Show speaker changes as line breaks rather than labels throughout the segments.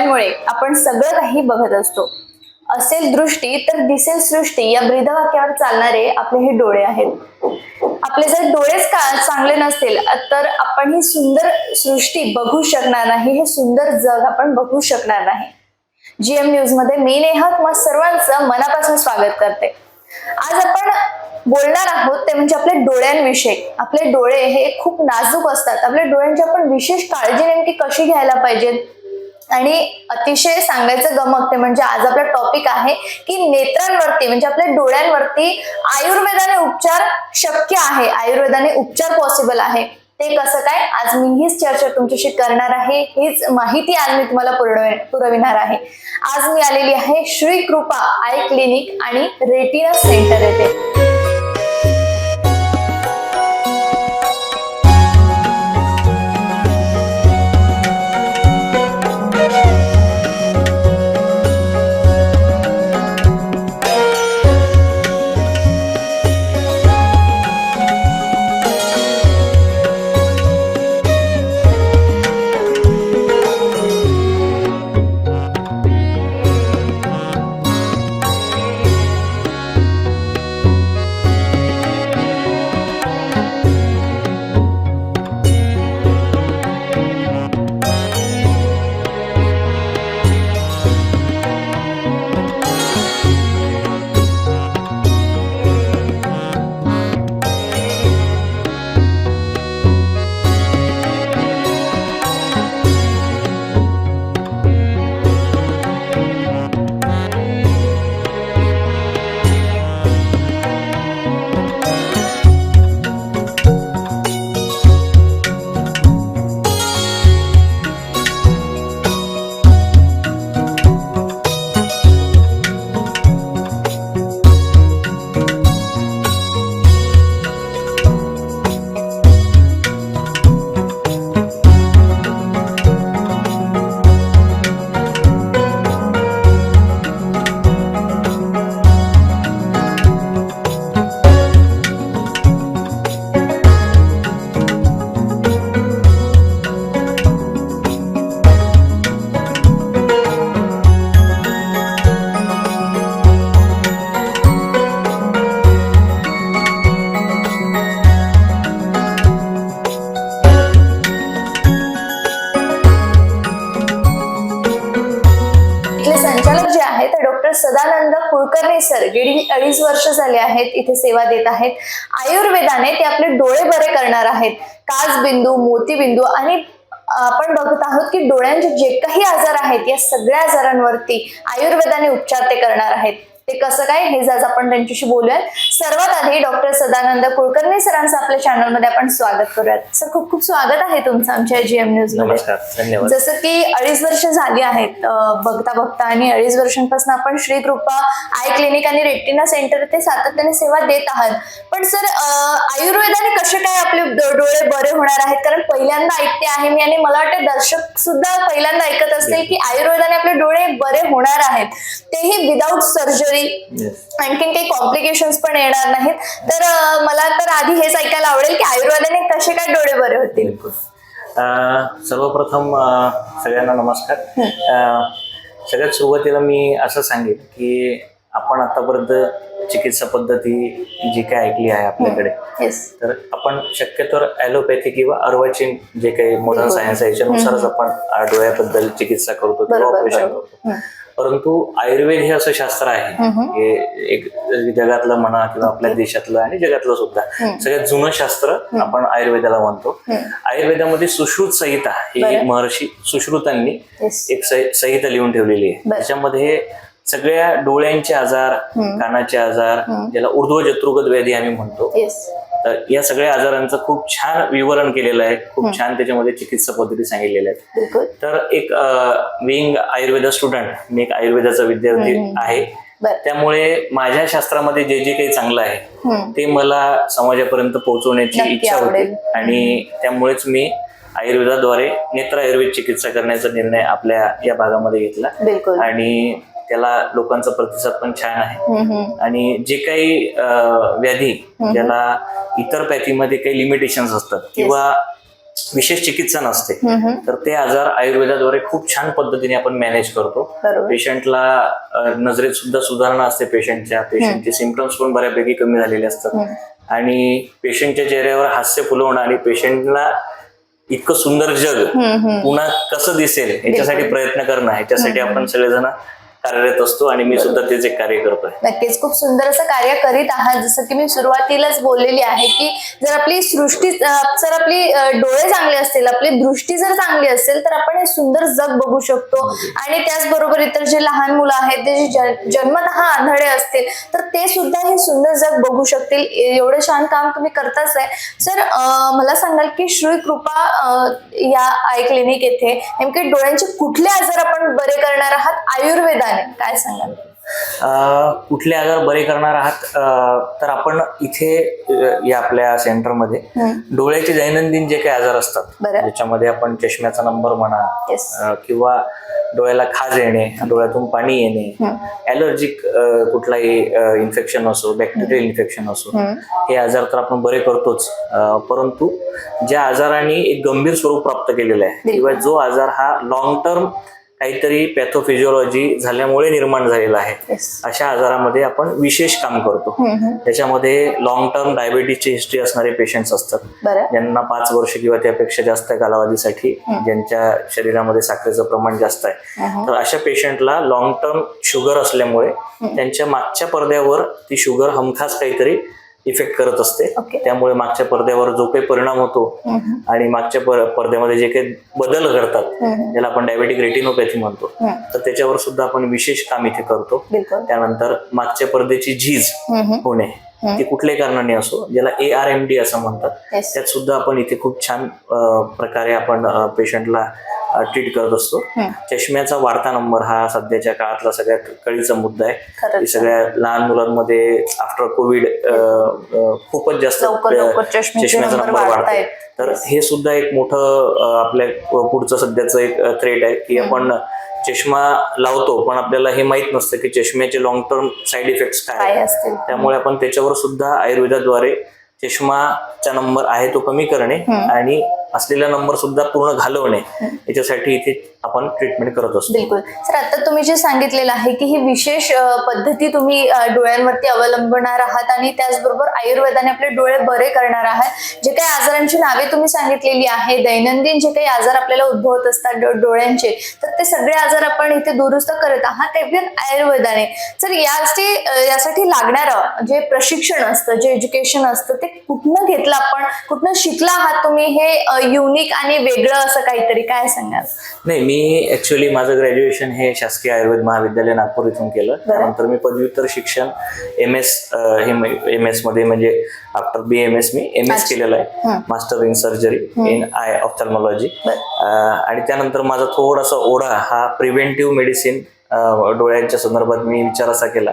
डोळ्यांमुळे आपण सगळं काही बघत असतो. असेल दृष्टी तर दिसेल सृष्टी या ब्रीदवाक्यावर चालणारे आपले हे डोळे आहेत. आपले जर डोळेच का चांगले नसतील तर आपण ही सुंदर सृष्टी बघू शकणार नाही हे सुंदर जग आपण बघू शकणार नाही. जीएम न्यूजमध्ये मी नेहा तुम्हा सर्वांचं मनापासून स्वागत करते. आज आपण बोलणार आहोत ते म्हणजे आपल्या डोळ्यांविषयी. आपले डोळे हे खूप नाजूक असतात. आपल्या डोळ्यांची आपण विशेष काळजी नेमकी कशी घ्यायला पाहिजेत? आणि अतिशय सांगायचं गमक ते म्हणजे आज आपला टॉपिक आहे की नेत्रांवरती म्हणजे आपल्या डोळ्यांवरती आयुर्वेदाने उपचार शक्य आहे आयुर्वेदाने उपचार पॉसिबल आहे. ते कसं काय? आज मी हीच चर्चा तुमच्याशी करणार आहे हीच माहिती आज मी तुम्हाला पुरविणार आहे. आज मी आलेली आहे श्री कृपा आय क्लिनिक आणि रेटिना सेंटर येथे. झाले आहेत इथे सेवा देत आहेत. आयुर्वेदाने ते आपले डोळे बरे करणार आहेत. काचबिंदू मोतीबिंदू आणि आपण बघत आहोत की डोळ्यांचे जे काही आजार आहेत या सगळ्या आजारांवरती आयुर्वेदाने उपचार ते करणार आहेत. ते कसं काय? हे आज आपण त्यांच्याशी बोलूयात. सर्वात आधी डॉक्टर सदानंद कुलकर्णी सरांचं आपल्या चॅनलमध्ये आपण स्वागत करूयात. सर खूप खूप स्वागत आहे तुमचं आमच्या जीएम
न्यूजमध्ये.
जसं की अडीच वर्ष झाली आहेत बघता बघता आणि अडीच वर्षांपासून आपण श्री कृपा आय क्लिनिक आणि रेटिना सेंटर ते सातत्याने सेवा देत आहात. पण सर आयुर्वेदाने कसे काय आपले डोळे बरे होणार आहेत? कारण पहिल्यांदा ऐकते आहे मी आणि मला वाटतं दर्शक सुद्धा पहिल्यांदा ऐकत असतील की आयुर्वेदाने आपले डोळे बरे होणार आहेत. तेही विदाऊट सर्जरी
Yes.
आणखीन काही कॉम्प्लिकेशन्स पण येणार नाहीत. तर मला तर आधी हेच ऐकायला आवडेल की आयुर्वेदाने कसे काय डोळे बरे होतील.
सर्वप्रथम सगळ्यांना नमस्कार. सगळ्यात सुरुवातीला मी असं सांगेन की आपण आतापर्यंत चिकित्सा पद्धती जी काय ऐकली आहे आपल्याकडे तर आपण शक्यतोवर ॲलोपॅथी किंवा अर्वाचीन जे काही मॉडर्न. सायन्स आहे याच्यानुसारच आपण डोळ्याबद्दल चिकित्सा करतो किंवा ऑपरेशन. करतो. परंतु आयुर्वेद हे असं शास्त्र आहे. हे एक जगातलं म्हणा किंवा आपल्या देशातलं आणि जगातलं सुद्धा. सगळ्यात जुनं शास्त्र आपण आयुर्वेदाला म्हणतो. आयुर्वेदामध्ये सुश्रुत संहिता ही. महर्षी सुश्रुतांनी एक सहि- संहिता लिहून ठेवलेली आहे. त्याच्यामध्ये सगळ्या डोळ्यांचे आजार कानाचे आजार ज्याला ऊर्ध्व जत्रुगत व्याधी आम्ही म्हणतो. तर या सगळ्या आजारांचं खूप छान विवरण केलेलं आहे. खूप छान त्याच्यामध्ये चिकित्सा पद्धती सांगितलेल्या आहेत. तर एक विंग आयुर्वेद स्टुडंट मी एक आयुर्वेदाचा विद्यार्थी आहे. त्यामुळे माझ्या शास्त्रामध्ये जे जे काही चांगलं आहे. ते मला समाजापर्यंत पोहोचवण्याची इच्छा होती. आणि त्यामुळेच मी आयुर्वेदाद्वारे नेत्र आयुर्वेद चिकित्सा करण्याचा निर्णय आपल्या या भागामध्ये घेतला. आणि त्याला लोकांचा प्रतिसाद पण छान आहे. आणि जे काही व्याधी ज्याला इतर पॅथीमध्ये काही लिमिटेशन असतात किंवा विशेष चिकित्सा नसते. तर ते आजार आयुर्वेदाद्वारे खूप छान पद्धतीने आपण मॅनेज करतो. पेशंटला नजरेत सुद्धा सुधारणा असते पेशंटच्या पेशंटचे सिमटम्स पण बऱ्यापैकी कमी झालेले असतात. आणि पेशंटच्या चेहऱ्यावर हास्य फुलवणं आणि पेशंटला इतकं सुंदर जग. पुन्हा कसं दिसेल याच्यासाठी प्रयत्न करणं ह्याच्यासाठी आपण सगळेजण कार्यरत असतो आणि मी सुद्धा तेच एक कार्य करतोय.
नक्कीच. खूप सुंदर असं कार्य करीत आहात. जसं की मी सुरुवातीलाच बोललेली आहे की जर आपली सृष्टी जर आपली डोळे चांगले असतील आपली दृष्टी जर चांगली असेल तर आपण हे सुंदर जग बघू शकतो. आणि त्याचबरोबर इतर जे लहान मुलं आहेत ते जे जन- जन्मतः आंधळे असतील तर ते सुद्धा हे सुंदर जग बघू शकतील. एवढं छान काम तुम्ही करताच आहे. सर मला सांगाल की श्री कृपा या आय क्लिनिक येथे नेमके डोळ्यांचे कुठले आजार आपण बरे करणार आहात? आयुर्वेदाने काय सांगाल?
अं, कुठले आजार बरे करणार आहात तर आपण इथे या आपल्या सेंटरमध्ये. डोळ्याचे दैनंदिन जे काही आजार असतात
बरं.
ज्याच्यामध्ये आपण चष्म्याचा नंबर म्हणा किंवा डोळ्याला खाज येणे डोळ्यातून पाणी येणे ॲलर्जिक कुठलाही इन्फेक्शन असो बॅक्टेरियल इन्फेक्शन असो हे. आजार तर आपण बरे करतोच परंतु ज्या आजाराने एक गंभीर स्वरूप प्राप्त केलेलं आहे किंवा जो आजार हा लॉंग टर्म काहीतरी पॅथोफिजिओलॉजी झाल्यामुळे निर्माण झालेला आहे. अशा आजारामध्ये आपण विशेष काम करतो. त्याच्यामध्ये लॉंग टर्म डायबिटीजची हिस्ट्री असणारे पेशंट्स असतात. ज्यांना पाच वर्ष किंवा त्यापेक्षा जास्त कालावधीसाठी ज्यांच्या शरीरामध्ये साखरेचं प्रमाण जास्त आहे. तर अशा पेशंटला लॉंग टर्म शुगर असल्यामुळे त्यांच्या मागच्या पडद्यावर ती शुगर हमखास काहीतरी इफेक्ट करत असते. त्यामुळे मागच्या पडद्यावर जो काही परिणाम होतो आणि मागच्या पडद्यामध्ये जे काही बदल घडतात ज्याला आपण डायबेटिक रेटिनोपॅथी म्हणतो तर त्याच्यावर सुद्धा आपण विशेष काम इथे करतो. त्यानंतर मागच्या पडद्याची झीज होणे ती कुठल्याही कारणाने असो ज्याला ए आर एम डी असं म्हणतात. त्यात सुद्धा आपण इथे खूप छान प्रकारे आपण पेशंटला ट्रीट करत असतो. चष्म्याचा वाढता नंबर हा सध्याच्या काळातला सगळ्यात कळीचा मुद्दा आहे. सगळ्या लहान मुलांमध्ये आफ्टर कोविड खूपच जास्त
चष्म्याचे नंबर
वाढतोय.
वाढतायत.
तर हे सुद्धा एक मोठं आपल्या पुढचं सध्याचं एक थ्रेट आहे की आपण चष्मा लावतो पण आपल्याला हे माहीत नसतं की चष्म्याचे लॉंग टर्म साईड इफेक्ट्स काय.
असतील?
त्यामुळे आपण त्याच्यावर सुद्धा आयुर्वेदाद्वारे चष्माचा नंबर आहे तो कमी करणे आणि असलेला नंबर सुद्धा पूर्ण घालवणे याच्यासाठी इथे आपण ट्रीटमेंट करत असतो.
बिलकुल. सर आता तुम्ही जे सांगितलेलं आहे की ही विशेष पद्धती तुम्ही डोळ्यांवरती अवलंबणार आहात आणि त्याचबरोबर आयुर्वेदाने आपले डोळे बरे करणार आहात. जे काही आजारांची नावे तुम्ही सांगितलेली आहे दैनंदिन जे काही आजार आपल्याला उद्भवत असतात डोळ्यांचे तर ते सगळे आजार आपण इथे दुरुस्त करत आहात ते पण आयुर्वेदाने. सर यासाठी यासाठी लागणारं जे प्रशिक्षण असतं जे एज्युकेशन असतं ते कुठनं घेतलं आपण कुठनं शिकला आहात तुम्ही हे युनिक आणि वेगळं असं काहीतरी काय सांगाल?
नाही मी ऍक्च्युली माझं ग्रॅज्युएशन हे शासकीय आयुर्वेद महाविद्यालय नागपूर इथून केलं. त्यानंतर मी पदव्युत्तर शिक्षण एम एस हे एम एसमध्ये म्हणजे आफ्टर बी एम एस मी एम एस केलेलं आहे. Master in surgery in eye ophthalmology आणि त्यानंतर माझा थोडासा ओढा हा प्रिव्हेंटिव्ह मेडिसिन डोळ्यांच्या संदर्भात मी विचार असा केला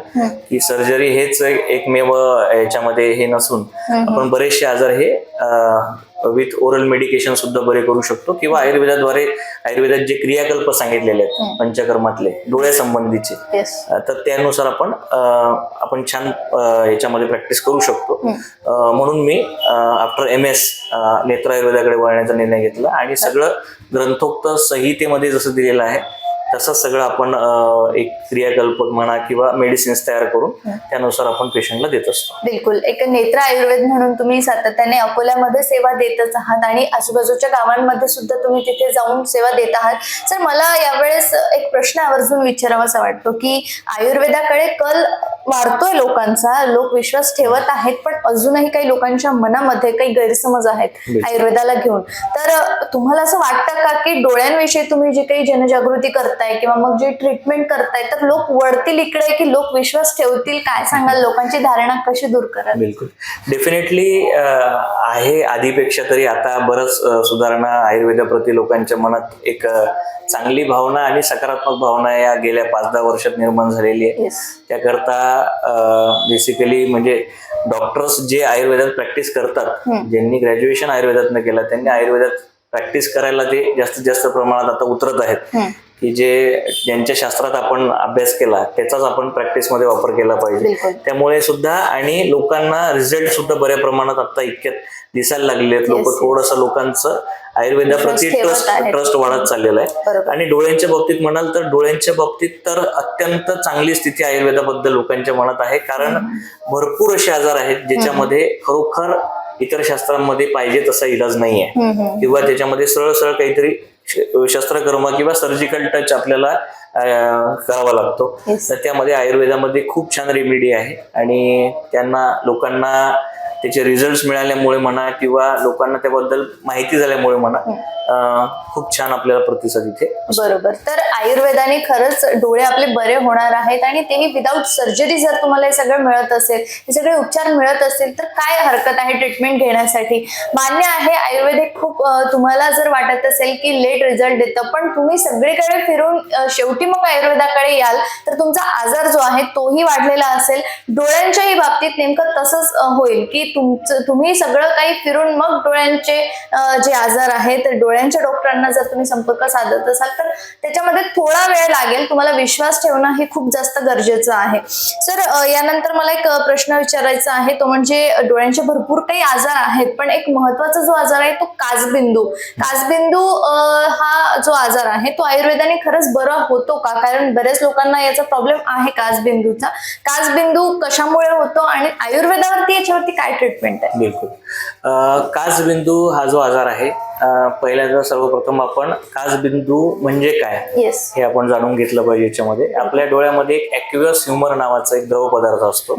की सर्जरी हेच एक- एकमेव याच्यामध्ये हे नसून आपण बरेचसे आजार हे विथ ओरल मेडिकेशन सुद्धा बरे करू शकतो. किंवा आयुर्वेदाद्वारे आयुर्वेदात जे क्रियाकल्प सांगितलेले आहेत पंचकर्मातले डोळ्यासंबंधीचे तर त्यानुसार आपण आपण छान याच्यामध्ये प्रॅक्टिस करू शकतो. म्हणून मी आफ्टर एम एस नेत्र आयुर्वेदाकडे वळण्याचा निर्णय घेतला. आणि सगळं ग्रंथोक्त संहितेमध्ये जसं दिलेलं आहे तसंच सगळं आपण एक क्रियाकल्प म्हणा किंवा मेडिसिन्स तयार करून त्यानुसार आपण पेशंटला देत असतो.
बिलकुल. एक नेत्र आयुर्वेद म्हणून तुम्ही सातत्याने अकोल्यामध्ये सेवा देतच आहात आणि आजूबाजूच्या गावांमध्ये सुद्धा तुम्ही तिथे जाऊन सेवा देत आहात. सर मला यावेळेस एक प्रश्न आवर्जून विचारावासा वाटतो की आयुर्वेदाकडे कल वाढतोय लोकांचा लोक विश्वास ठेवत आहेत पण अजूनही काही लोकांच्या मनामध्ये काही गैरसमज आहेत. आयुर्वेदाला घेऊन. तर तुम्हाला असं वाटतं का की डोळ्यांविषयी तुम्ही जी काही जनजागृती करताय किंवा मग जे ट्रीटमेंट करताय तर लोक वळतील इकडे की लोक विश्वास ठेवतील? काय सांगाल? लोकांची धारणा कशी दूर कराल?
बिलकुल. डेफिनेटली आहे आधीपेक्षा तरी आता बरंच सुधारणा आयुर्वेदाप्रती लोकांच्या मनात एक चांगली भावना आणि सकारात्मक भावना या गेल्या पाच दहा वर्षात निर्माण झालेली आहे. त्याकरता बेसिकली म्हणजे डॉक्टर्स जे आयुर्वेदात प्रॅक्टिस करतात ज्यांनी ग्रॅज्युएशन आयुर्वेदातनं केलं त्यांनी आयुर्वेदात प्रॅक्टिस करायला ते जास्तीत जास्त प्रमाणात आता उतरत आहेत. की जे ज्यांच्या शास्त्रात आपण अभ्यास केला त्याचाच आपण प्रॅक्टिसमध्ये वापर केला पाहिजे. त्यामुळे सुद्धा आणि लोकांना रिझल्ट सुद्धा बऱ्या प्रमाणात आता इतक्यात दिसायला लागले आहेत. लोक. थोडस लोकांचं आयुर्वेदाप्रती ट्रस्ट. ट्रस्ट वाढत चाललेला आहे. आणि डोळ्यांच्या बाबतीत म्हणाल तर डोळ्यांच्या बाबतीत तर अत्यंत चांगली स्थिती आयुर्वेदाबद्दल लोकांच्या मनात आहे. कारण भरपूर असे आजार आहेत ज्याच्यामध्ये खरोखर इतर शास्त्रांमध्ये पाहिजे तसा इलाज नाही आहे
हम्म, हम्म.
किंवा त्याच्यामध्ये सरळ सरळ काहीतरी शस्त्रकर्म किंवा सर्जिकल टच आपल्याला करावा लागतो. तर त्यामध्ये आयुर्वेदामध्ये खूप छान रेमेडी आहे आणि त्यांना लोकांना त्याचे रिझल्ट मिळाल्यामुळे म्हणा किंवा लोकांना त्याबद्दल माहिती झाल्यामुळे म्हणा अं, खूप छान आपल्याला प्रतिसाद इथे
बरोबर. तर आयुर्वेदाने खरंच डोळे आपले बरे होणार आहेत आणि तेही विदाऊट सर्जरी जर तुम्हाला हे सगळं मिळत असेल हे सगळे उपचार मिळत असतील तर काय हरकत आहे ट्रीटमेंट घेण्यासाठी? मान्य आहे आयुर्वेद हे खूप तुम्हाला जर वाटत असेल की लेट रिझल्ट देतं पण तुम्ही सगळीकडे फिरून शेवटी मग आयुर्वेदाकडे याल तर तुमचा आजार जो आहे तोही वाढलेला असेल. डोळ्यांच्याही बाबतीत नेमकं तसंच होईल की तुमचं तुम्ही सगळं काही फिरून मग डोळ्यांचे जे आजार आहेत तर डोळ्यांच्या डॉक्टरांना जर तुम्ही संपर्क साधत असाल तर त्याच्यामध्ये थोडा वेळ लागेल. तुम्हाला विश्वास ठेवणं हे खूप जास्त गरजेचं आहे. सर यानंतर मला एक प्रश्न विचारायचा आहे. तो म्हणजे डोळ्यांचे भरपूर काही आजार आहेत पण एक महत्त्वाचा जो आजार आहे तो काजबिंदू काजबिंदू हा जो आजार आहे तो आयुर्वेदाने खरंच बरा होतो का? कारण बऱ्याच लोकांना याचा प्रॉब्लेम आहे काजबिंदूचा काजबिंदू कशामुळे होतो आणि आयुर्वेदावरती याच्यावरती काय ट्रीटमेंट आहे.
बिलकुल. अं, काचबिंदू हा जो आजार आहे पहिल्यांदा सर्वप्रथम आपण काचबिंदू म्हणजे काय
येस
हे आपण जाणून घेतलं पाहिजे याच्यामध्ये. आपल्या डोळ्यामध्ये एक ॲक्युअस ह्युमर नावाचा एक द्रव पदार्थ असतो.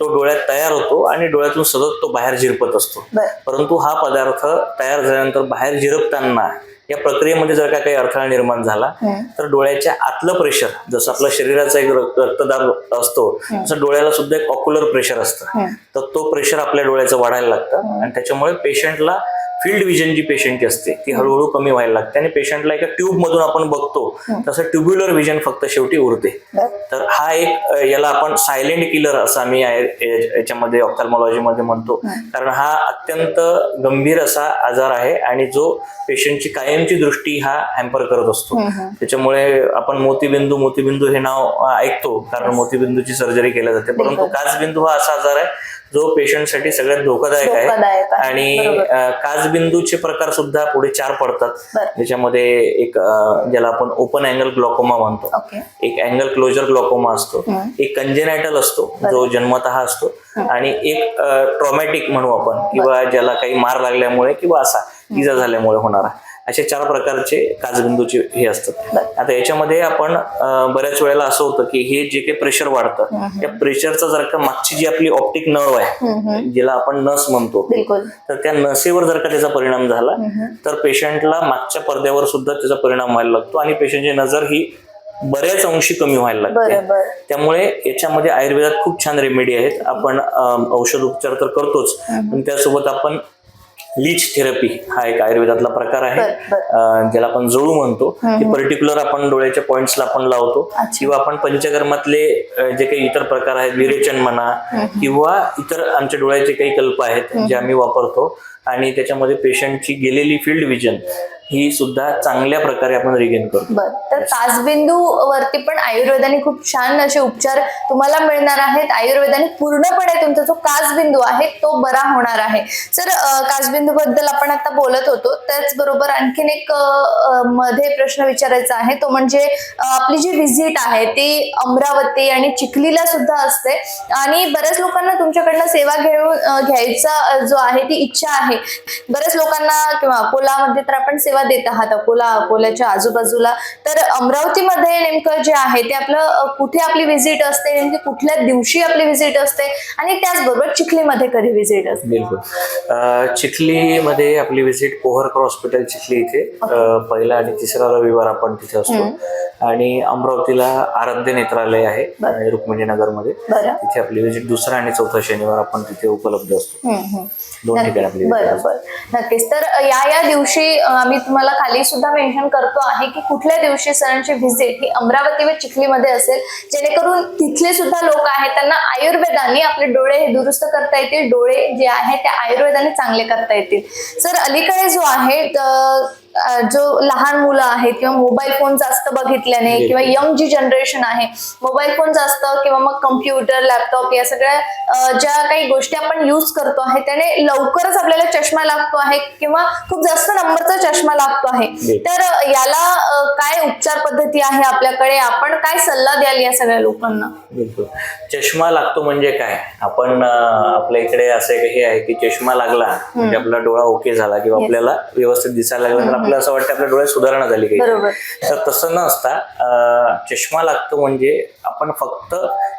तो डोळ्यात तयार होतो आणि डोळ्यातून सतत तो बाहेर झिरपत असतो. परंतु हा पदार्थ तयार झाल्यानंतर बाहेर झिरपताना या प्रक्रियेमध्ये जर का काही अडथळा निर्माण झाला तर डोळ्याच्या आतलं प्रेशर जसं आपलं शरीराचा एक रक्त- रक्तदाब असतो तसं डोळ्याला सुद्धा एक ऑक्युलर प्रेशर असतं. तर तो प्रेशर आपल्या डोळ्याचं वाढायला लागतं आणि त्याच्यामुळे पेशंटला फील्ड विजन जी पेशंटची असते ती हळूहळू कमी व्हायला लागते आणि पेशंटला एका ट्यूब मधून आपण बघतो तसं ट्युब्युलर विजन फक्त शेवटी उरते. तर हा एक याला आपण सायलेंट किलर असं आम्ही याच्यामध्ये ऑप्थॅल्मॉलॉजी मध्ये म्हणतो. कारण हा अत्यंत गंभीर असा आजार आहे आणि जो पेशंटची कायमची दृष्टी हा हॅम्पर करत असतो. त्याच्यामुळे आपण मोतीबिंदू मोतीबिंदू हे नाव ऐकतो. कारण मोतीबिंदूची सर्जरी केल्या जाते. परंतु काचबिंदू हा असा आजार आहे जो पेशंटसाठी सगळ्यात धोकादायक आहे.
धोकादायक आहे.
आणि
बरोबर.
काचबिंदूचे प्रकार सुद्धा पुढे चार पडतात.
बर.
ज्याच्यामध्ये एक अ, ज्याला आपण ओपन अँगल ग्लॉकोमा म्हणतो.
ओके.
एक अँगल क्लोजर ग्लॉकोमा असतो.
हम्म.
एक कंजेनायटल असतो जो जन्मतः असतो. आणि एक ट्रॉमॅटिक म्हणू आपण किंवा ज्याला काही मार लागल्यामुळे किंवा असा इजा झाल्यामुळे होणारा. असे चार प्रकारचे काचबिंदूचे हे असतात. आता याच्यामध्ये आपण बऱ्याच वेळेला असं होतं की हे जे काही प्रेशर वाढतं त्या प्रेशरचा जर का मागची जी आपली ऑप्टिक नर्व आहे जिला आपण नस म्हणतो तर त्या नसेवर जर का त्याचा परिणाम झाला तर पेशंटला मागच्या पडद्यावर सुद्धा त्याचा परिणाम व्हायला लागतो आणि पेशंटची नजर ही बऱ्याच अंशी कमी व्हायला लागते. त्यामुळे याच्यामध्ये आयुर्वेदात खूप छान रेमेडी आहेत. आपण औषध उपचार तर करतोच पण त्यासोबत आपण लीच थेरपी हा एक आयुर्वेदातला प्रकार आहे. ज्याला आपण जळू म्हणतो ते पर्टिक्युलर आपण डोळ्याच्या पॉइंट्सला आपण लावतो. किंवा आपण पंचकर्मातले जे काही इतर प्रकार आहेत विरेचन म्हणा किंवा इतर आमच्या डोळ्याचे काही कल्प आहेत जे आम्ही वापरतो. आणि त्याच्यामध्ये पेशंटची गेलेली फील्ड विजन ही सुद्धा चांगल्या प्रकारे आपण रिगेन करतो.
बर तर काचबिंदू वरती पण आयुर्वेदाने खूप छान असे उपचार तुम्हाला मिळणार आहेत. आयुर्वेदाने पूर्णपणे तुमचा जो काचबिंदू आहे तो बरा होणार आहे. सर काचबिंदू बद्दल आपण आता बोलत होतो. त्याचबरोबर आणखीन एक मध्ये प्रश्न विचारायचा आहे. तो म्हणजे आपली जी व्हिजिट आहे ती अमरावती आणि चिखलीला सुद्धा असते. आणि बऱ्याच लोकांना तुमच्याकडनं सेवा घेऊन घ्यायचा जो आहे ती इच्छा आहे. बऱ्याच लोकांना किंवा अकोलामध्ये तर आपण सेवा देत आहात अकोला अकोल्याच्या आजूबाजूला. तर अमरावतीमध्ये नेमकं जे आहे ते आपलं कुठे आपली व्हिजिट असते नेमकी कुठल्या दिवशी आपली व्हिजिट असते आणि त्याचबरोबर चिखलीमध्ये कधी व्हिजिट असते?
बिलकुल. चिखलीमध्ये आपली व्हिजिट पोहरकर हॉस्पिटल चिखली इथे. पहिला आणि तिसरा रविवार आपण तिथे असतो. आणि अमरावतीला आराध्य नेत्रालय आहे रुक्मिणी नगरमध्ये तिथे आपली व्हिजिट दुसरा आणि चौथा शनिवार आपण तिथे उपलब्ध असतो. दोन ठिकाणी आपली
बरोबर. नक्कीच. तर या या दिवशी आम्ही तुम्हाला खाली सुद्धा मेन्शन करतो आहे की कुठल्या दिवशी सरांची व्हिजिट ही अमरावती व चिखलीमध्ये असेल. जेणेकरून तिथले सुद्धा लोक आहेत त्यांना आयुर्वेदाने आपले डोळे हे दुरुस्त करता येतील. डोळे जे आहे ते आयुर्वेदाने चांगले करता येतील. सर अलीकडे जो आहे जो लहान मुलं आहेत किंवा मोबाईल फोन जास्त बघितल्याने किंवा यंग जी जनरेशन आहे मोबाईल फोन जास्त किंवा मग कम्प्युटर लॅपटॉप या सगळ्या ज्या काही गोष्टी आपण युज करतो आहे त्याने लवकरच आपल्याला चष्मा लागतो आहे किंवा खूप जास्त नंबरचा चष्मा लागतो आहे. तर याला काय उपचार पद्धती आहे आपल्याकडे? आपण काय सल्ला द्याल या सगळ्या लोकांना?
बिलकुल. चष्मा लागतो म्हणजे काय? आपण आपल्या इकडे असे हे आहे की चष्मा लागला म्हणजे आपला डोळा ओके झाला किंवा. आपल्याला व्यवस्थित दिसायला लागला तर आपल्याला असं वाटतं आपल्या डोळ्यात सुधारणा झाली काही तर. तसं न असता चष्मा लागतो म्हणजे आपण फक्त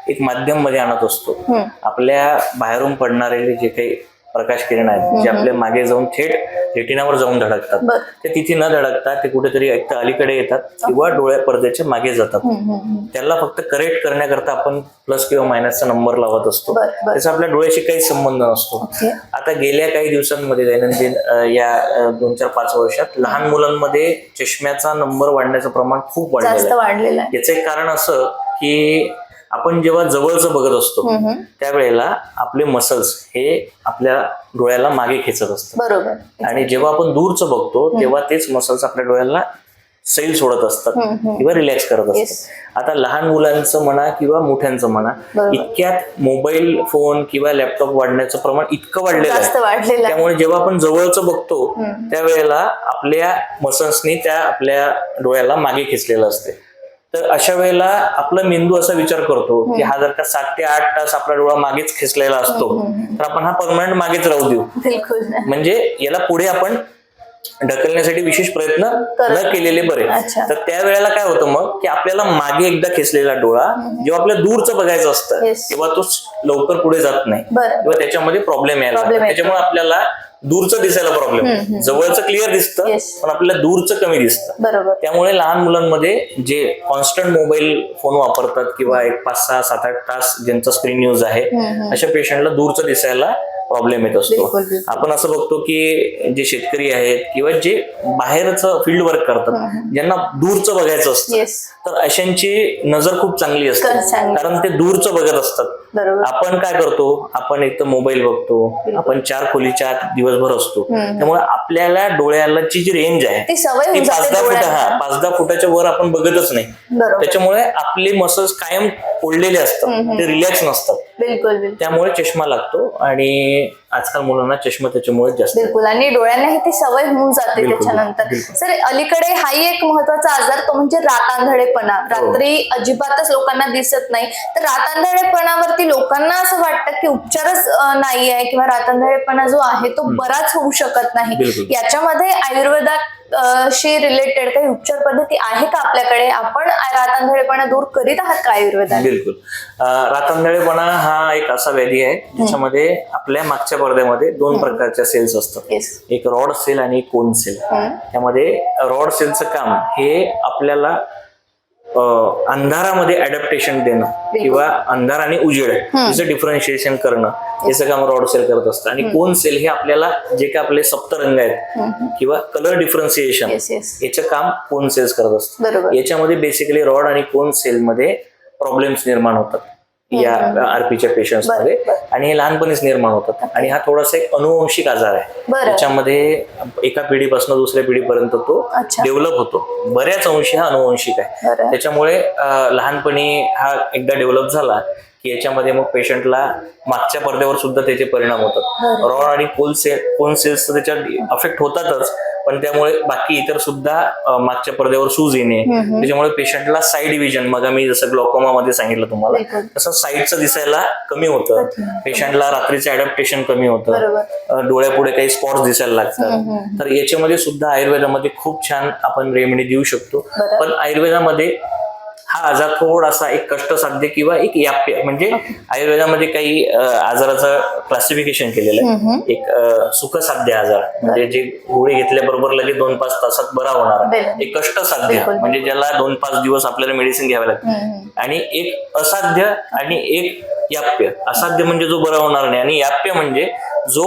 एक माध्यममध्ये आणत असतो. आपल्या बाहेरून पडणारे जे काही प्रकाश किरण आहेत जे आपल्या मागे जाऊन थेट रेटिनावर जाऊन धडकतात. ते तिथे न धडकता ते कुठेतरी एक तर अलीकडे येतात किंवा डोळ्या पडद्याच्या मागे जातात. त्याला फक्त करेक्ट करण्याकरता आपण प्लस किंवा मायनसचा नंबर लावत असतो. त्याचा आपल्या डोळ्याशी काही संबंध नसतो. आता गेल्या काही दिवसांमध्ये दैनंदिन या दोन चार पाच वर्षात लहान मुलांमध्ये चष्म्याचा नंबर वाढण्याचं प्रमाण खूप वाढलेला आहे. याचं एक कारण असं की आपण जेव्हा जवळचं बघत असतो. त्यावेळेला आपले मसल्स हे आपल्या डोळ्याला मागे खेचत असतात
बरोबर
आणि जेव्हा आपण दूरचं बघतो तेव्हा तेच मसल्स आपल्या डोळ्याला सैल सोडत असतात. किंवा रिलॅक्स करत. असतात आता लहान मुलांचं म्हणा किंवा मोठ्यांचं म्हणा. इतक्यात मोबाईल फोन किंवा लॅपटॉप वाढण्याचं प्रमाण इतकं वाढलेलं आहे त्यामुळे जेव्हा आपण जवळचं बघतो. त्यावेळेला आपल्या मसल्सनी त्या आपल्या डोळ्याला मागे खेचलेलं असते तर अशा वेळेला आपला मेंदू असा विचार करतो की हा जर का सात ते आठ तास आपला डोळा मागेच खेचलेला असतो तर आपण हा परमनंट मागेच राहू देऊ. म्हणजे याला पुढे आपण ढकलण्यासाठी विशेष प्रयत्न. न केलेले बरे. तर त्या वेळेला काय होतं मग की आपल्याला मागे एकदा खेचलेला डोळा जेव्हा आपल्या दूरचं बघायचं असतं. तेव्हा तो लवकर पुढे जात नाही. किंवा त्याच्यामध्ये प्रॉब्लेम यायला. त्याच्यामुळे आपल्याला दूरचं दिसायला प्रॉब्लेम जवळचं क्लिअर दिसतं. पण आपल्याला दूरचं कमी दिसतं.
बरोबर.
त्यामुळे लहान मुलांमध्ये जे कॉन्स्टंट मोबाईल फोन वापरतात किंवा एक पाच सहा सात आठ तास ज्यांचा स्क्रीन यूज आहे अशा पेशंटला दूरचं दिसायला प्रॉब्लेम येत असतो. आपण असं बघतो की जे शेतकरी आहेत किंवा जे बाहेरचं फील्ड वर्क करतात ज्यांना दूरचं बघायचं असतं तर अशांची नजर खूप चांगली असते. कारण ते दूरचं बघत असतात. आपण काय करतो आपण एक तर मोबाईल बघतो आपण चार खोलीच्या आत दिवसभर असतो. त्यामुळे आपल्याला डोळ्याची जी रेंज आहे
ती
पाच दहा फुट हा पाच दहा फुटाच्या वर आपण बघतच नाही. त्याच्यामुळे आपले मसल्स कायम ओढलेले असतात ते रिलॅक्स नसतात. त्यामुळे चष्मा लागतो आणि आजकाल मुलांना चष्मा त्याच्यामुळे जास्त.
बिलकुल. आणि डोळ्यांनाही ती सवय होऊन जाते त्याच्यानंतर. सर अलीकडे हाही एक महत्त्वाचा आजार तो म्हणजे रातांधळेपणा
हो.
रात्री अजिबातच लोकांना दिसत नाही. तर रातांधळेपणावरती लोकांना असं वाटतं की उपचारच नाही आहे किंवा रातांधळेपणा जो आहे तो बराच होऊ शकत नाही. याच्यामध्ये आयुर्वेदात शी रिलेटेड काही उपचार पद्धती आहे का आपल्याकडे? आपण रातांधळेपणा दूर करीत आहात का आयुर्वेदात?
बिलकुल. रातांधळेपणा हा एक असा व्याधी आहे ज्याच्यामध्ये आपल्या मागच्या पडद्यामध्ये दोन प्रकारच्या सेल्स असतात. एक रॉड सेल आणि एक कोन सेल त्यामध्ये रॉड सेलचं काम हे आपल्याला अंधारामध्ये अडॅप्टेशन देणं किंवा अंधार आणि उजेड याचं डिफरन्शिएशन करणं याचं काम रॉड सेल करत असतं. आणि कोन सेल हे आपल्याला जे काही आपले सप्तरंग आहेत किंवा कलर डिफरन्सिएशन याचं काम कोन सेल्स करत असतं. याच्यामध्ये बेसिकली रॉड आणि कोन सेल मध्ये प्रॉब्लेम्स निर्माण होतात. या आरपीच्या
पेशंट्समध्ये.
आणि हे लहानपणीच निर्माण होतात. आणि हा थोडासा एक अनुवंशिक आजार आहे. त्याच्यामध्ये एका पिढीपासून दुसऱ्या पिढीपर्यंत तो. डेव्हलप होतो. बऱ्याच अंशी हा अनुवंशिक आहे. त्याच्यामुळे लहानपणी हा एकदा डेव्हलप झाला की याच्यामध्ये मग पेशंटला मागच्या पडद्यावर सुद्धा त्याचे परिणाम होतात. रॉड आणि कोल सेल कोन सेल्स तर त्याच्यात अफेक्ट होतातच. पण त्यामुळे बाकी इतर सुद्धा मागच्या पडद्यावर सूज येणे. त्याच्यामुळे पेशंटला साईड विजन मग मी जसं ग्लॉकोमा मध्ये सांगितलं तुम्हाला. तसं साईडचं दिसायला कमी होतं. पेशंटला रात्रीचं अडॅप्टेशन कमी होतं. डोळ्यापुढे काही स्पॉट्स दिसायला लागतात. तर याच्यामध्ये सुद्धा आयुर्वेदामध्ये खूप छान आपण रेमेडी देऊ शकतो. पण आयुर्वेदामध्ये हा आजार थोडासा एक कष्टसाध्य किंवा एक याप्य म्हणजे आयुर्वेदामध्ये काही आजाराचं क्लासिफिकेशन केलेलं आहे. एक सुखसाध्य आजार म्हणजे जे गोळी घेतल्याबरोबर लगेच दोन पाच तासात बरा होणार. एक कष्टसाध्य
बिलकुल.
म्हणजे ज्याला दोन पाच दिवस आपल्याला मेडिसिन घ्यावे लागते. आणि एक असाध्य आणि एक याप्य. असाध्य म्हणजे जो बरा होणार नाही. आणि याप्य म्हणजे जो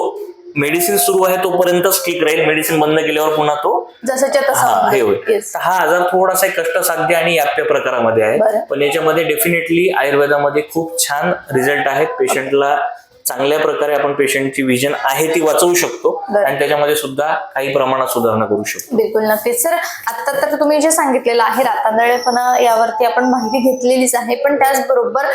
मेडिसिन सुरू आहे तोपर्यंतच ठीक राहील. मेडिसिन बंद केल्यावर पुन्हा तो
जसंच्या
हा
तसा
हे होईल.
Yes.
तर हा आजार थोडासा कष्टसाध्य आणि याप्य प्रकारामध्ये आहे.
बरं.
पण याच्यामध्ये डेफिनेटली आयुर्वेदामध्ये खूप छान रिझल्ट आहेत. पेशंटला चांगल्या प्रकारे आपण पेशंटची विजन आहे ती वाचवू शकतो. आणि त्याच्यामध्ये सुद्धा काही प्रमाणात सुधारणा करू शकतो.
बिलकुल नक्कीच. सर आता तर तुम्ही जे सांगितलेलं आहे रातांदळेपणा यावरती आपण माहिती घेतलेलीच आहे. पण त्याचबरोबर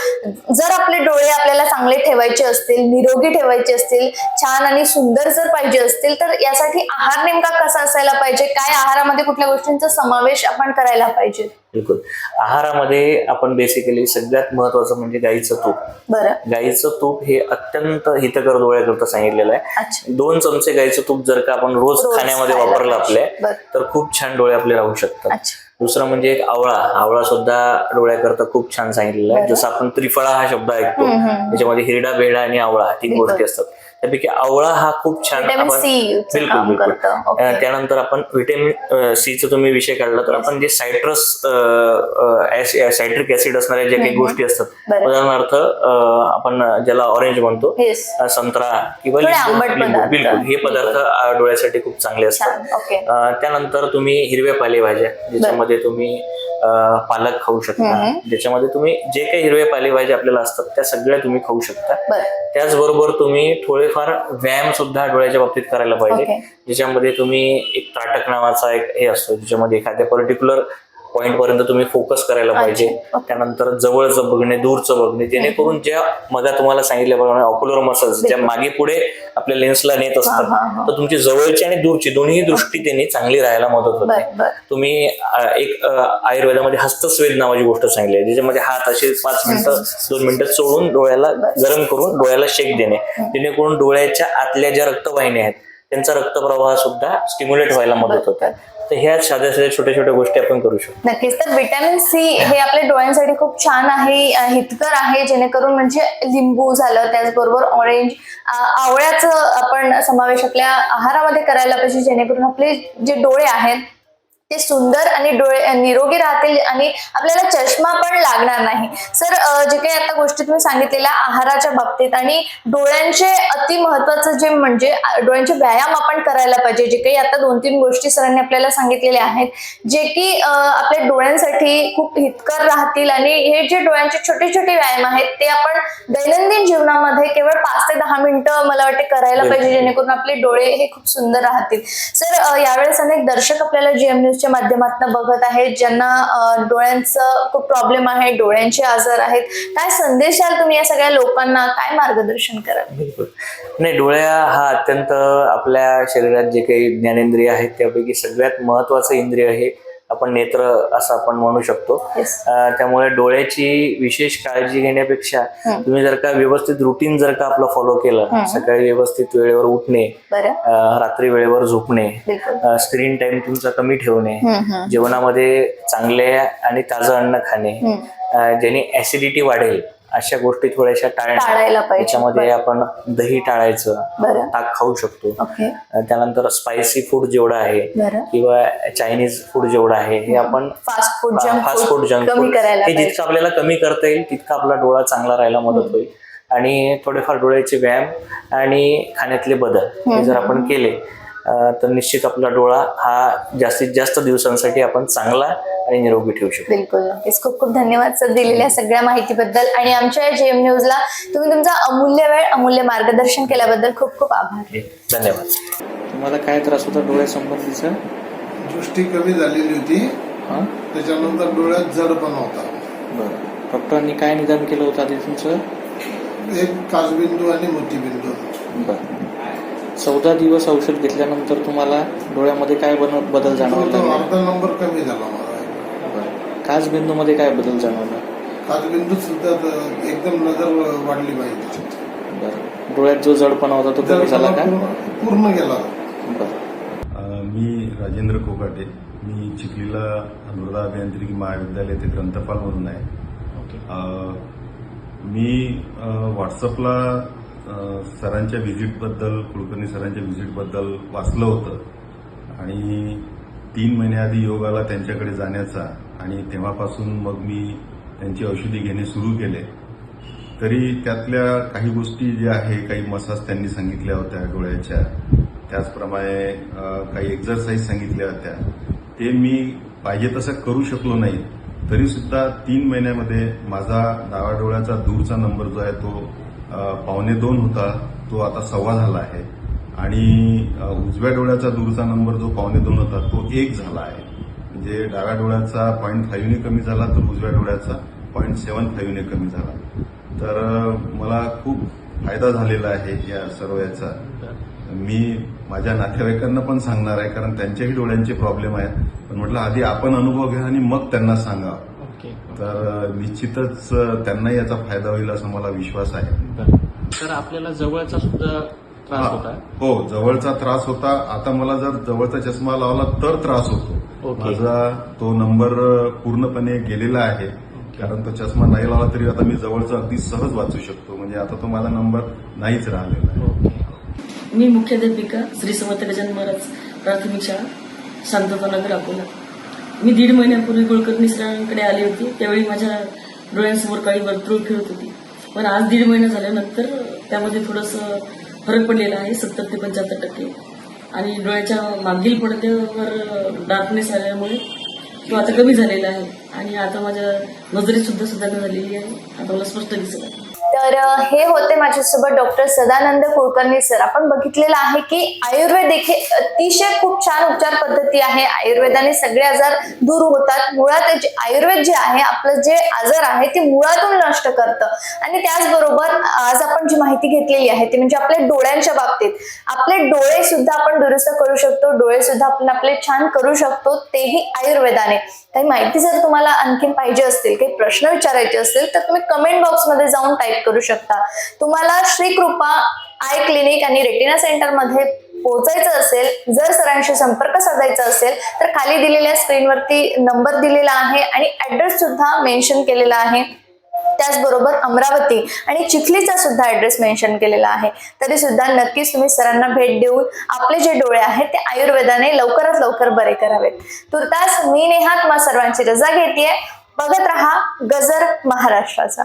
जर आपले डोळे आपल्याला चांगले ठेवायचे असतील निरोगी ठेवायचे असतील छान आणि सुंदर जर पाहिजे असतील तर यासाठी आहार नेमका कसा असायला पाहिजे? काय आहारामध्ये कुठल्या गोष्टींचा समावेश आपण करायला पाहिजे?
बिलकुल आहारामध्ये आपण बेसिकली सगळ्यात महत्वाचं म्हणजे गाईचं तूप
बरं
गाईचं तूप हे अत्यंत हितकर डोळ्याकरता सांगितलेलं आहे दोन चमचे गाईचं तूप जर का आपण रोज खाण्यामध्ये वापरलं. आपल्या. तर खूप छान डोळे आपले राहू शकतात दुसरं म्हणजे एक आवळा आवळा सुद्धा डोळ्याकरता खूप छान सांगितलेला आहे. जसं आपण त्रिफळा हा शब्द ऐकतो. त्याच्यामध्ये हिरडा बेडा आणि आवळा तीन. गोष्टी असतात त्यापैकी आवळा हा खूप छान बिलकुल बिलकुल. त्यानंतर आपण व्हिटॅमिन सीचा तुम्ही विषय काढला तर आपण जे सायट्रस सायट्रिक ऍसिड असणाऱ्या ज्या काही. गोष्टी असतात. उदाहरणार्थ आपण ज्याला ऑरेंज म्हणतो संत्रा किंवा
थोडे.
बिलकुल हे पदार्थ डोळ्यासाठी खूप चांगले असतात. त्यानंतर तुम्ही हिरव्या पालेभाज्या ज्याच्यामध्ये तुम्ही पालक खाऊ शकता. ज्याच्यामध्ये तुम्ही जे काही हिरव्या पालेभाज्या आपल्याला असतात त्या सगळ्या तुम्ही खाऊ शकता.
बरं.
त्याचबरोबर तुम्ही थोडेफार व्यायाम सुद्धा डोळ्याच्या बाबतीत करायला पाहिजे. ज्याच्यामध्ये तुम्ही एक त्राटक नावाचा एक हे असतो ज्याच्यामध्ये एखाद्या पर्टिक्युलर पॉईंट पर्यंत तुम्ही फोकस करायला पाहिजे. त्यानंतर जवळचं बघणे दूरचं बघणे जेणेकरून ज्या मधा तुम्हाला सांगितल्याप्रमाणे ऑक्युलर मसल्स ज्या मागे पुढे आपल्या लेन्सला नेत. असतात तर तुमची जवळची आणि दूरची दोन्ही दृष्टी त्यांनी चांगली राहायला मदत होते. तुम्ही एक आयुर्वेदामध्ये हस्तस्वेद नावाची गोष्ट सांगली आहे ज्याच्यामध्ये हात असे पाच मिनिटं दोन मिनिटं चोळून डोळ्याला गरम करून डोळ्याला शेक देणे. जेणेकरून डोळ्याच्या आतल्या ज्या रक्तवाहिन्या आहेत त्यांचा रक्तप्रवाह सुद्धा स्टिम्युलेट व्हायला मदत होते. तर ह्या साध्या साध्या छोट्या छोट्या गोष्टी आपण करू शकतो.
नक्कीच. तर विटॅमिन सी हे आपल्या डोळ्यांसाठी खूप छान आहे हितकर आहे जेणेकरून म्हणजे लिंबू झालं त्याचबरोबर ऑरेंज आवळ्याचं आपण समावेश आपल्या आहारामध्ये करायला पाहिजे जेणेकरून आपले जे डोळे आहेत ते सुंदर आणि डोळे निरोगी राहतील आणि आपल्याला चष्मा पण लागणार नाही सर जे काही आता गोष्टी तुम्ही सांगितलेल्या आहाराच्या बाबतीत आणि डोळ्यांचे अति महत्वाचं जे म्हणजे डोळ्यांचे व्यायाम आपण करायला पाहिजे जे काही आता दोन तीन गोष्टी सरांनी आपल्याला सांगितलेल्या आहेत जे की आपल्या डोळ्यांसाठी खूप हितकर राहतील आणि हे जे डोळ्यांचे छोटे छोटे व्यायाम आहेत ते आपण दैनंदिन जीवनामध्ये केवळ पाच ते दहा मिनिटं मला वाटते करायला पाहिजे. जेणेकरून आपले डोळे हे खूप सुंदर राहतील सर यावेळेस अनेक दर्शक आपल्याला जीएम न्यूजच्या माध्यमातून बघत आहेत ज्यांना डोळ्यांचं खूप प्रॉब्लेम आहे डोळ्यांचे आजार आहेत. काय संदेश द्याल तुम्ही या सगळ्या लोकांना? काय मार्गदर्शन कराल?
बिलकुल. नाही डोळ्या हा अत्यंत आपल्या शरीरात जे काही ज्ञानेंद्रिय आहेत त्यापैकी सगळ्यात महत्वाचं इंद्रिय आहे. आपण नेत्र असं आपण म्हणू शकतो त्यामुळे डोळ्याची विशेष काळजी घेण्यापेक्षा. तुम्ही जर का व्यवस्थित रुटीन जर का आपलं फॉलो केलं. सकाळी व्यवस्थित वेळेवर उठणे रात्री वेळेवर झोपणे स्क्रीन टाइम तुमचा कमी ठेवणे. जेवणामध्ये चांगले आणि ताजं अन्न खाणे ज्याने ऍसिडिटी वाढेल अशा गोष्टी थोड्याशा
टाळायला पाहिजे.
त्याच्यामध्ये आपण दही टाळायचं ताक खाऊ शकतो. त्यानंतर स्पायसी फूड जेवढं आहे किंवा चायनीज फूड जेवढं आहे हे आपण
fast food
fast food junk food
करायला
हे जितकं आपल्याला कमी करता येईल तितका आपला डोळा चांगला राहायला मदत होईल. आणि थोडेफार डोळ्याचे व्यायाम आणि खाण्यातले बदल हे. जर आपण केले तर निश्चित आपला डोळा हा जास्तीत जास्त दिवसांसाठी आपण चांगला आणि निरोगी ठेवू शकतो.
बिलकुल. नक्कीच खूप खूप धन्यवाद सर दिलेल्या सगळ्या माहितीबद्दल. आणि आमच्या जेएम न्यूजला तुम्ही तुमचा अमूल्य वेळ अमूल्य मार्गदर्शन केल्याबद्दल खूप खूप आभार.
धन्यवाद. तुम्हाला काय त्रास होता डोळ्यासंबंधीचा
दृष्टी कमी झालेली होती. त्याच्यानंतर डोळ्यात जडपणा होता.
बरं. डॉक्टरांनी काय निदान केलं होतं आधी तुमचं
एक काचबिंदू आणि मोतीबिंदू.
बरं. चौदा दिवस औषध घेतल्यानंतर तुम्हाला डोळ्यामध्ये काय बन बदल जाणवला
तो अर्धा नंबर कमी झाला मला.
बरं. काच बिंदूमध्ये काय बदल जाणवला?
काचबिंदू सुद्धा एकदम नजर वाढली पाहिजे.
बरं. डोळ्यात जो जडपणा होता तो कमी झाला का?
पूर्ण गेला.
बरं.
मी राजेंद्र कोकाटे. मी चिखलीला अनुराधा अभियांत्रिकी महाविद्यालय ते ग्रंथपालमधून आहे. अ, मी व्हॉट्सअपला सरांच्या व्हिजिटबद्दल कुलकर्णी सरांच्या व्हिजिटबद्दल वाचलं होतं. आणि तीन महिन्याआधी योगाला त्यांच्याकडे जाण्याचा. आणि तेव्हापासून मग मी त्यांची औषधी घेणे सुरू केले. तरी त्यातल्या काही गोष्टी ज्या आहे काही मसाज त्यांनी सांगितल्या होत्या डोळ्याच्या. त्याचप्रमाणे काही एक्झरसाईज सांगितल्या होत्या. ते मी पाहिजे तसं करू शकलो नाही. तरीसुद्धा तीन महिन्यामध्ये माझा डावा डोळ्याचा दूरचा नंबर जो आहे तो पावणे दोन होता तो आता सव्वा झाला आहे. आणि उजव्या डोळ्याचा दूरचा नंबर जो पावणे दोन होता तो एक झाला आहे. म्हणजे डाव्या डोळ्याचा पॉईंट फाईव्हने कमी झाला तर उजव्या डोळ्याचा पॉईंट सेव्हन फाईव्हने कमी झाला. तर मला खूप फायदा झालेला आहे या सर्व याचा. मी माझ्या नातेवाईकांना पण सांगणार आहे कारण त्यांच्याही डोळ्यांचे प्रॉब्लेम आहेत. पण म्हटलं आधी आपण अनुभव घ्या आणि मग त्यांना सांगा. तर निश्चितच अ, त्यांनाही याचा फायदा होईल असा मला विश्वास आहे.
तर आपल्याला जवळचा सुद्धा त्रास होता
हो जवळचा त्रास होता. आता मला जर जवळचा चष्मा लावला तर त्रास होतो.
ओके.
माझा तो नंबर पूर्णपणे गेलेला आहे. कारण तो चष्मा नाही लावला तरी आता मी जवळचा अगदी सहज वाचू शकतो. म्हणजे आता तो माझा नंबर नाहीच राहिलेला आहे.
मी मुख्याध्यापिका श्री समर्थ गजानन महाराज प्राथमिक शाळा शांततानगर अकोला. मी दीड महिन्यापूर्वी कुलकर्णी सरांकडे आली होती. त्यावेळी माझ्या डोळ्यांसमोर काही वर्तुळ खेळत होती. पण आज दीड महिना झाल्यानंतर त्यामध्ये थोडंसं फरक पडलेला आहे. सत्तर ते पंच्याहत्तर टक्के. आणि डोळ्याच्या मागील पडद्यावर डार्कनेस आल्यामुळे तो आता कमी झालेला आहे. आणि आता माझ्या नजरेत सुद्धा सुधारणा झालेली आहे. आता मला स्पष्ट दिसत आहे.
तर हे होते माझ्यासोबत डॉक्टर सदानंद कुलकर्णी सर. आपण बघितलेलं आहे की आयुर्वेद हे अतिशय खूप छान उपचार पद्धती आहे. आयुर्वेदाने सगळे आजार दूर होतात. मुळात जे- आयुर्वेद जे आहे आपलं जे आजार आहे ते मुळातून नष्ट करतं. आणि त्याचबरोबर आज आपण जी माहिती घेतलेली आहे ती म्हणजे आपल्या डोळ्यांच्या बाबतीत. आपले डोळे सुद्धा आपण दुरुस्त करू शकतो. डोळे सुद्धा आपण आपले छान करू शकतो. तेही आयुर्वेदाने. काही माहिती जर तुम्हाला आणखीन पाहिजे असतील काही प्रश्न विचारायचे असतील तर तुम्ही कमेंट बॉक्समध्ये जाऊन टाईप करू शकता. तुम्हाला श्री कृपा आय क्लिनिक आणि रेटिना सेंटरमध्ये पोहोचायचं असेल जर सरांशी संपर्क साधायचा असेल तर खाली दिलेल्या स्क्रीनवरती नंबर दिलेला आहे आणि ऍड्रेस सुद्धा मेन्शन केलेला आहे. त्याचबरोबर अमरावती आणि चिखलीचा सुद्धा ऍड्रेस मेन्शन केलेला आहे. तरी सुद्धा नक्कीच तुम्ही सरांना भेट देऊन आपले जे डोळे आहेत ते आयुर्वेदाने लवकरात लवकर बरे करावेत. तुर्तास मी नेहा तुम्हा सर्वांची रजा घेतेय. बघत राहा गजर महाराष्ट्राचा.